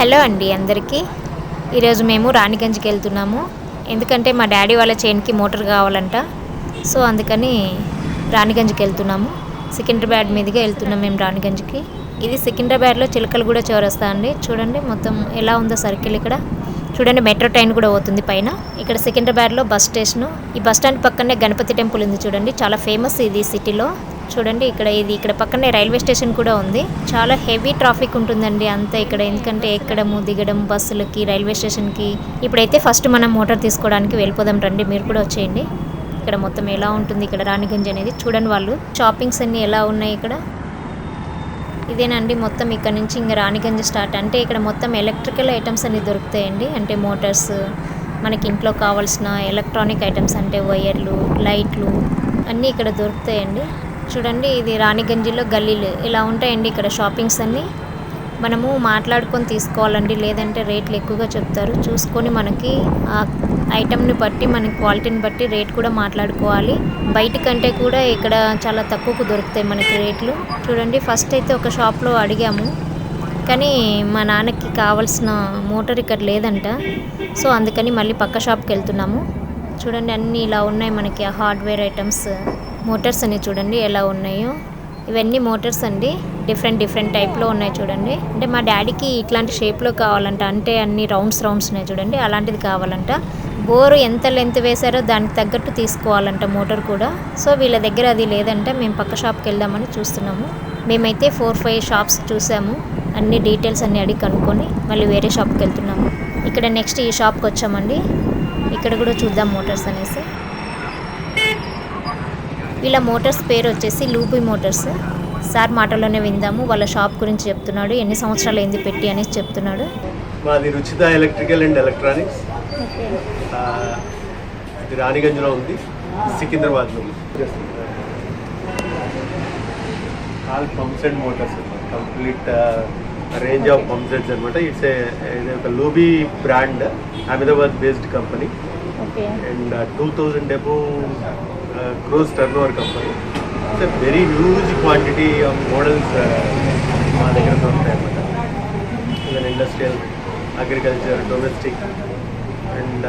Hello అండి అందరికీ. ఈరోజు మేము రాణిగంజ్కి వెళ్తున్నాము. ఎందుకంటే మా డాడీ వాళ్ళ చైన్కి మోటార్ కావాలంట. సో అందుకని రాణిగంజ్కి వెళ్తున్నాము. సికింద్రాబాద్ మీదుగా వెళ్తున్నాం మేము రాణిగంజ్కి. ఇది సికింద్రాబాద్లో చిలకలగూడ చౌరస్తా అండి. చూడండి మొత్తం ఎలా ఉందో సర్కిల్ ఇక్కడ. చూడండి మెట్రో ట్రైన్ కూడా పోతుంది పైన. ఇక్కడ సికింద్రాబాద్లో బస్ స్టేషను. ఈ బస్ స్టాండ్ పక్కనే గణపతి టెంపుల్ ఉంది చూడండి. చాలా ఫేమస్ ఇది సిటీలో. చూడండి ఇక్కడ ఇది ఇక్కడ పక్కనే రైల్వే స్టేషన్ కూడా ఉంది. చాలా హెవీ ట్రాఫిక్ ఉంటుందండి అంతా ఇక్కడ. ఎందుకంటే ఎక్కడము దిగడం బస్సులకి రైల్వే స్టేషన్కి. ఇప్పుడైతే ఫస్ట్ మనం మోటార్ తీసుకోవడానికి వెళ్ళిపోదాం రండి. మీరు కూడా వచ్చేయండి. ఇక్కడ మొత్తం ఎలా ఉంటుంది ఇక్కడ రాణిగంజ్ అనేది చూడండి వాళ్ళు. షాపింగ్స్ అన్నీ ఎలా ఉన్నాయి ఇక్కడ? ఇదేనండి మొత్తం ఇక్కడ నుంచి ఇంకా రాణిగంజ్ స్టార్ట్ అంటే ఇక్కడ మొత్తం ఎలక్ట్రికల్ ఐటమ్స్ అన్ని దొరుకుతాయండి. అంటే మోటార్స్ మనకి ఇంట్లో కావాల్సిన ఎలక్ట్రానిక్ ఐటమ్స్ అంటే వైర్లు లైట్లు అన్నీ ఇక్కడ దొరుకుతాయండి. చూడండి ఇది రాణిగంజిలో గల్లీలు. ఇలా ఉంటాయండి ఇక్కడ షాపింగ్స్ అన్నీ. మనము మాట్లాడుకొని తీసుకోవాలండి లేదంటే రేట్లు ఎక్కువగా చెప్తారు. చూసుకొని మనకి ఆ ఐటమ్ని బట్టి మన క్వాలిటీని బట్టి రేట్ కూడా మాట్లాడుకోవాలి. బయట కంటే కూడా ఇక్కడ చాలా తక్కువకు దొరుకుతాయి మనకి రేట్లు. చూడండి ఫస్ట్ అయితే ఒక షాప్లో అడిగాము. కానీ మా నాన్నకి కావాల్సిన మోటార్ ఇక్కడ లేదంట. సో అందుకని మళ్ళీ పక్క షాప్కి వెళ్తున్నాము. చూడండి అన్నీ ఇలా ఉన్నాయి మనకి హార్డ్వేర్ ఐటమ్స్. మోటార్స్ అన్నీ చూడండి ఎలా ఉన్నాయో. ఇవన్నీ మోటార్స్ అండి. డిఫరెంట్ డిఫరెంట్ టైప్లో ఉన్నాయి చూడండి. అంటే మా డాడీకి ఇట్లాంటి షేప్లో కావాలంట. అంటే అన్ని రౌండ్స్ రౌండ్స్ ఉన్నాయి చూడండి. అలాంటిది కావాలంట. బోరు ఎంత లెంత్ వేశారో దానికి తగ్గట్టు తీసుకోవాలంట మోటార్ కూడా. సో వీళ్ళ దగ్గర అది లేదంటే. మేము పక్క షాప్కి వెళ్దామని చూస్తున్నాము. మేమైతే ఫోర్ ఫైవ్ షాప్స్ చూసాము. అన్ని డీటెయిల్స్ అన్ని అడిగి కనుక్కొని మళ్ళీ వేరే షాప్కి వెళ్తున్నాము. ఇక్కడ నెక్స్ట్ ఈ షాప్కి వచ్చామండి. ఇక్కడ కూడా చూద్దాం మోటార్స్ అనేసి. వీళ్ళ మోటార్స్ పేరు వచ్చేసి లూబీ మోటార్స్. సార్ మాటలోనే విందాము వాళ్ళ షాప్ గురించి చెప్తున్నాడు ఎన్ని సంవత్సరాలు ఏంది పెట్టి అనేసి చెప్తున్నాడు. మాది రుచిత ఎలక్ట్రికల్ అండ్ ఎలక్ట్రానిక్స్. ఇది రాణిగంజ్లో ఉంది సికింద్రాబాద్లో ఉంది. All pumps and motors complete range of pump sets అనమాట ఇట్స్ ఇది ఒక Lubi brand Ahmedabad based company okay. And two thousand above crores turnover company it's very huge quantity of models మా దగ్గర దొరుకుతాయి అన్నమాట. Even industrial agriculture domestic and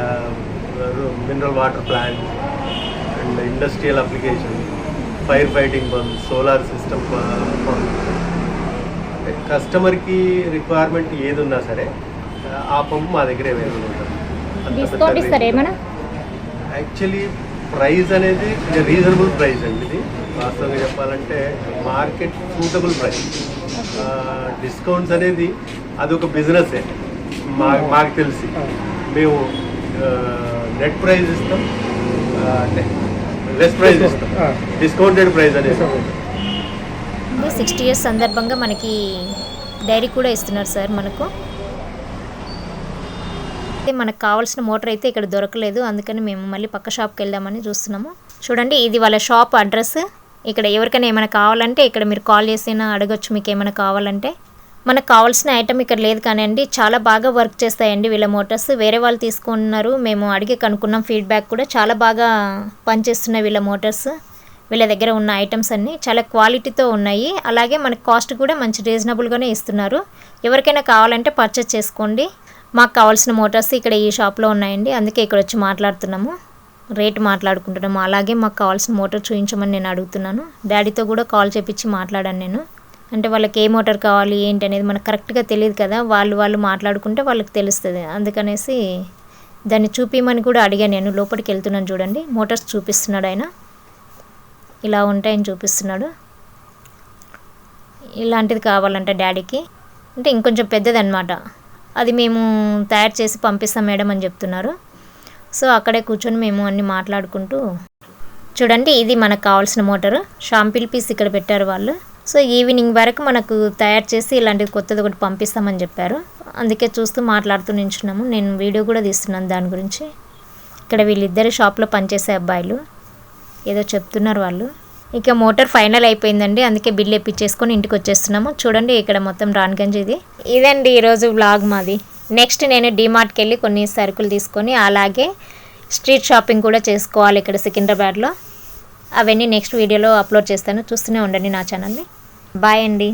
mineral water plant and industrial application fire fighting pump solar system pump కస్టమర్కి requirement ఏది ఉన్నా సరే ఆ pump మా దగ్గర అవైలబుల్ ఉంటుంది. యాక్చువల్లీ ప్రైస్ అనేది రీజనబుల్ ప్రైస్ అండి ఇది. వాస్తవంగా చెప్పాలంటే మార్కెట్ సూటబుల్ ప్రైస్ డిస్కౌంట్స్ అనేది అదొక బిజినెస్ మా మాకు తెలిసి. మేము నెట్ ప్రైస్ ఇస్తాం. అంటే లెస్ ప్రైస్ ఇస్తాం. డిస్కౌంటెడ్ ప్రైస్ అనేది. సిక్స్టీ ఇయర్స్ సందర్భంగా మనకి డైరీ కూడా ఇస్తున్నారు సార్ మనకు. అయితే మనకు కావాల్సిన మోటార్ అయితే ఇక్కడ దొరకలేదు. అందుకని మేము మళ్ళీ పక్క షాప్కి వెళ్దామని చూస్తున్నాము. చూడండి ఇది వాళ్ళ షాప్ అడ్రస్. ఇక్కడ ఎవరికైనా ఏమైనా కావాలంటే ఇక్కడ మీరు కాల్ చేసినా అడగొచ్చు మీకు ఏమైనా కావాలంటే. మనకు కావాల్సిన ఐటమ్ ఇక్కడ లేదు కానివ్వండి చాలా బాగా వర్క్ చేస్తాయండి వీళ్ళ మోటార్స్. వేరే వాళ్ళు తీసుకున్నారు మేము అడిగి కనుక్కున్నాం ఫీడ్బ్యాక్ కూడా చాలా బాగా పనిచేస్తున్నాయి వీళ్ళ మోటార్స్. వీళ్ళ దగ్గర ఉన్న ఐటమ్స్ అన్నీ చాలా క్వాలిటీతో ఉన్నాయి. అలాగే మనకు కాస్ట్ కూడా మంచి రీజనబుల్గానే ఇస్తున్నారు. ఎవరికైనా కావాలంటే పర్చేస్ చేసుకోండి. మాకు కావాల్సిన మోటార్స్ ఇక్కడ ఈ షాప్లో ఉన్నాయండి. అందుకే ఇక్కడ వచ్చి మాట్లాడుతున్నాము. రేట్ మాట్లాడుకుంటున్నాము. అలాగే మాకు కావాల్సిన మోటార్ చూపించమని నేను అడుగుతున్నాను. డాడీతో కూడా కాల్ చేపించి మాట్లాడాను నేను. అంటే వాళ్ళకి ఏ మోటార్ కావాలి ఏంటి అనేది మనకు కరెక్ట్గా తెలియదు కదా. వాళ్ళు వాళ్ళు మాట్లాడుకుంటే వాళ్ళకి తెలుస్తుంది. అందుకనేసి దాన్ని చూపించమని కూడా అడిగాను నేను. లోపలికి వెళ్తున్నాను చూడండి. మోటార్స్ చూపిస్తున్నాడు ఆయన. ఇలా ఉంటాయని చూపిస్తున్నాడు. ఇలాంటిది కావాలంట డాడీకి. అంటే ఇంకొంచెం పెద్దదన్నమాట. అది మేము తయారు చేసి పంపిస్తాం మేడం అని చెప్తున్నారు. సో అక్కడే కూర్చొని మేము అన్ని మాట్లాడుకుంటూ చూడండి ఇది మనకు కావాల్సిన మోటారు. షాంపిల్ పీస్ ఇక్కడ పెట్టారు వాళ్ళు. సో ఈవినింగ్ వరకు మనకు తయారు చేసి ఇలాంటిది కొత్తది ఒకటి పంపిస్తామని చెప్పారు. అందుకే చూస్తూ మాట్లాడుతూ నించున్నాము. నేను వీడియో కూడా తీస్తున్నాను దాని గురించి. ఇక్కడ వీళ్ళిద్దరు షాప్లో పనిచేసే అబ్బాయిలు. ఏదో చెప్తున్నారు వాళ్ళు. ఇక మోటార్ ఫైనల్ అయిపోయిందండి. అందుకే బిల్ ఎప్పించేసుకొని ఇంటికి వచ్చేస్తున్నాము. చూడండి ఇక్కడ మొత్తం రాన్గంజ్ ఇది. ఇదండి ఈరోజు వ్లాగ్ మాది. నెక్స్ట్ నేను డీమార్ట్కి వెళ్ళి కొన్ని సరుకులు తీసుకొని అలాగే స్ట్రీట్ షాపింగ్ కూడా చేసుకోవాలి ఇక్కడ సికింద్రాబాద్లో. అవన్నీ నెక్స్ట్ వీడియోలో అప్లోడ్ చేస్తాను. చూస్తూనే ఉండండి నా ఛానల్ని. బాయ్ అండి.